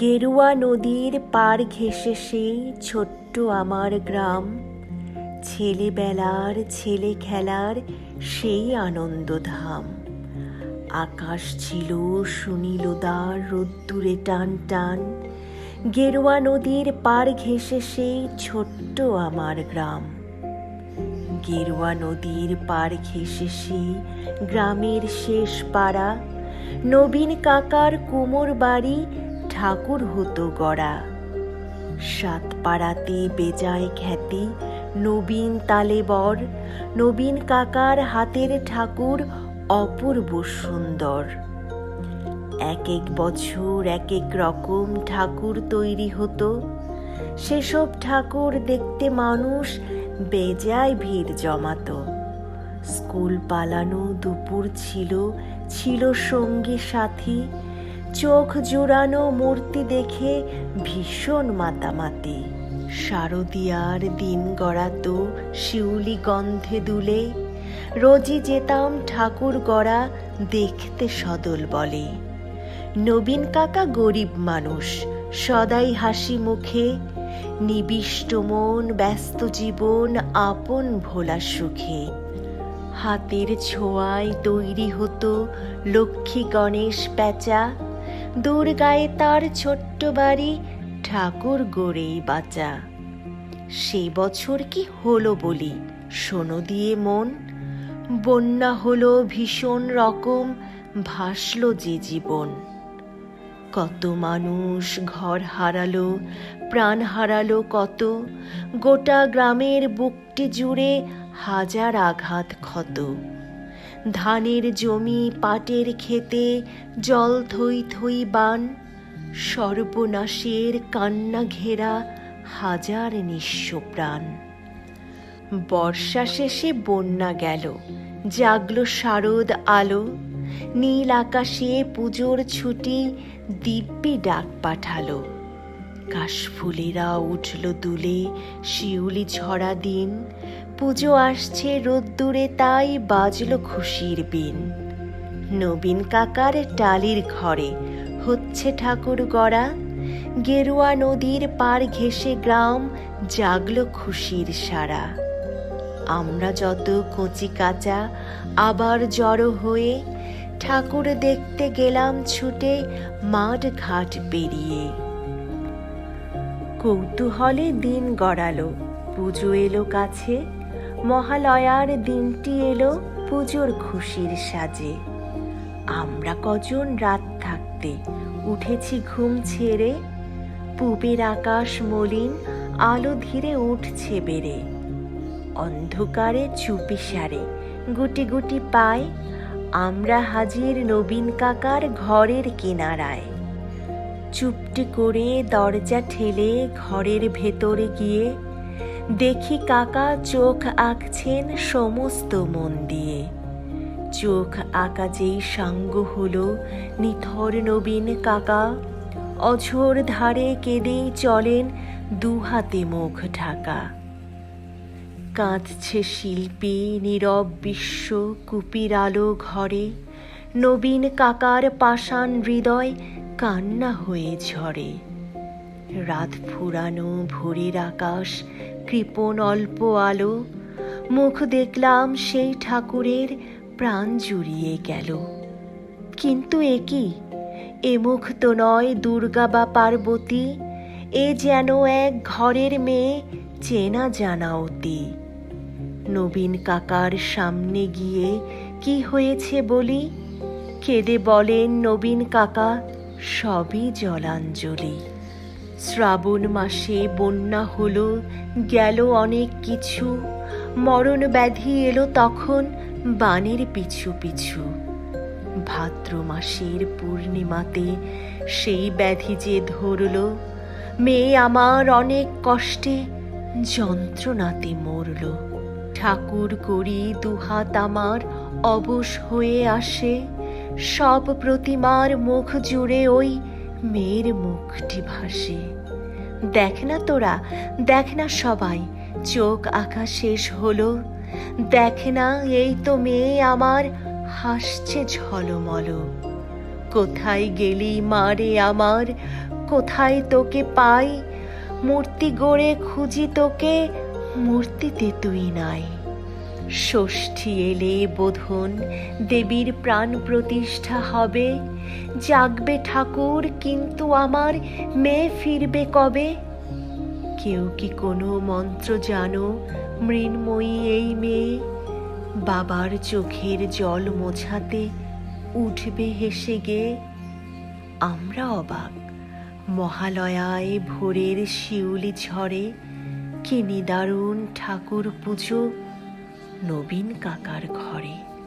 গেরুয়া নদীর পার ঘেঁষে সেই ছোট্ট আমার গ্রাম। ছেলেবেলার ছেলে খেলার সেই আনন্দধাম। আকাশ ছিল সুনীলদার রোদ্দুরে টান টান। গেরুয়া নদীর পার ঘেঁষে সেই ছোট্ট আমার গ্রাম। গেরুয়া নদীর পার ঘেঁষে সেই গ্রামের শেষ পাড়া। নবীন কাকার কুমোর বাড়ি ঠাকুর হতো গড়া। সাত পাড়াতে বেজায় খ্যাতি, নবীন তালে বর। নবীন কাকার হাতের ঠাকুর অপূর্ব সুন্দর। এক এক বছর এক এক রকম ঠাকুর তৈরি হতো। সেসব ঠাকুর দেখতে মানুষ বেজায় ভিড় জমাত। স্কুল পালানো দুপুর ছিল ছিল সঙ্গী সাথী। চোখ জোড়ানো মূর্তি দেখে ভীষণ মাতামাতি। শারদিয়ার দিন গড়াতো শিউলি গন্ধে দুলে, রোজই যেতাম ঠাকুর গড়া দেখতে সদল বলে। নবীন কাকা গরিব মানুষ, সদাই হাসি মুখে, নিবিষ্ট মন, ব্যস্ত জীবন, আপন ভোলা সুখে। হাতের ছোঁয়ায় তৈরি হতো লক্ষ্মী গণেশ প্যাঁচা দুর্গায় তার ছোট্ট বাড়ি ঠাকুর গড়েই বাঁচা। সে বছর কি হলো বলি, শোনো দিয়ে মন। বন্যা হলো ভীষণ রকম, ভাসল যে জীবন। কত মানুষ ঘর হারালো, প্রাণ হারালো কত, গোটা গ্রামের বুকটি জুড়ে হাজার আঘাত ক্ষত। ধানের জমি, পাটের ক্ষেতে, জল থই থই বান, সর্বনাশের কান্না ঘেরা হাজার নিঃস্ব প্রাণ। বর্ষা শেষে বন্যা গেল, জাগলো শারদ আলো, নীল আকাশে পুজোর ছুটি দিব্যি ডাক পাঠালো। কাশফুলেরা উঠল দুলে, শিউলি ঝরা দিন পুজো আসছে রোদ্দুরে, তাই বাজল খুশির বিন নবীন কাকার টালির ঘরে হচ্ছে ঠাকুর গড়া। গেরুয়া নদীর পার ঘেঁষে গ্রাম জাগলো খুশির সারা। আমরা যত কচি কাঁচা আবার জড়ো হয়ে ঠাকুর দেখতে গেলাম ছুটে মাঠ ঘাট পেরিয়ে। কৌতূহলে দিন গড়ালো, পুজো এলো কাছে। মহালয়ার দিনটি এলো পুজোর খুশির সাজে। আমরা কজন রাত থাকতে উঠেছি ঘুম ছেড়ে পূবের আকাশ মলিন, আলো ধীরে উঠছে বেড়ে। অন্ধকারে চুপি সারে, গুটি গুটি পায়, আমরা হাজির নবীন কাকার ঘরের কিনারায়। চুপটি করে দরজা ঠেলে ঘরের ভেতরে গিয়ে দেখি কাকা চোখ আঁকছেন সমস্ত মন দিয়ে। চোখ আঁকা যেই সাঙ্গ হলো, নিথর নবীন কাকা। অঝোর ধারে কেঁদেই চলেন দুহাতে মুখ ঢাকা। কাঁদছে শিল্পী নীরব বিশ্ব কুপির আলো ঘরে। নবীন কাকার পাষাণ হৃদয় কান্না হয়ে ঝরে। রাত ফুরানো ভোরের আকাশ, কৃপণ অল্প আলো, মুখ দেখলাম সেই ঠাকুরের প্রাণ জুড়িয়ে গেল। কিন্তু এ কি? এ মুখ তো নয় দুর্গা বা পার্বতী, এ যেন এক ঘরের মেয়ে চেনা জানা অতি। নবীন কাকার সামনে গিয়ে কি হয়েছে বলি? কেঁদে বলেন নবীন কাকা, সবই জলাঞ্জলি। শ্রাবণ মাসে বন্যা হলো, গেল অনেক কিছু। মরণ ব্যাধি এলো তখন বানের পিছু পিছু। ভাদ্র মাসের পূর্ণিমাতে সেই ব্যাধি যে ধরল, মেয়ে আমার অনেক কষ্টে যন্ত্রণাতে মরল। ঠাকুর করি দুহাত আমার অবশ হয়ে আসে, সব প্রতিমার মুখ জুড়ে ওই মেয়ের মুখটি ভাসে দেখ না তোরা, দেখ না সবাই, চোখ আঁকা শেষ হলো দেখ না এই তো মেয়ে আমার, হাসছে ঝলমল। কোথায় গেলি মারে আমার, কোথায় তোকে পাই? মূর্তি গড়ে খুঁজি তোকে, মূর্তিতে তুই নাই। ষষ্ঠী এলে বোধন, দেবীর প্রাণ প্রতিষ্ঠা হবে। জাগবে ঠাকুর, কিন্তু আমার মেয়ে ফিরবে কবে? কেউ কি কোনো মন্ত্র জানো, মৃন্ময়ী এই মেয়ে? বাবার চোখের জল মোছাতে উঠবে হেসে গে। আমরা অবাক, মহালয়ায় ভোরের শিউলি ঝরে কি নিদারুণ ঠাকুর পুজো। নবীন কাকার ঘরে।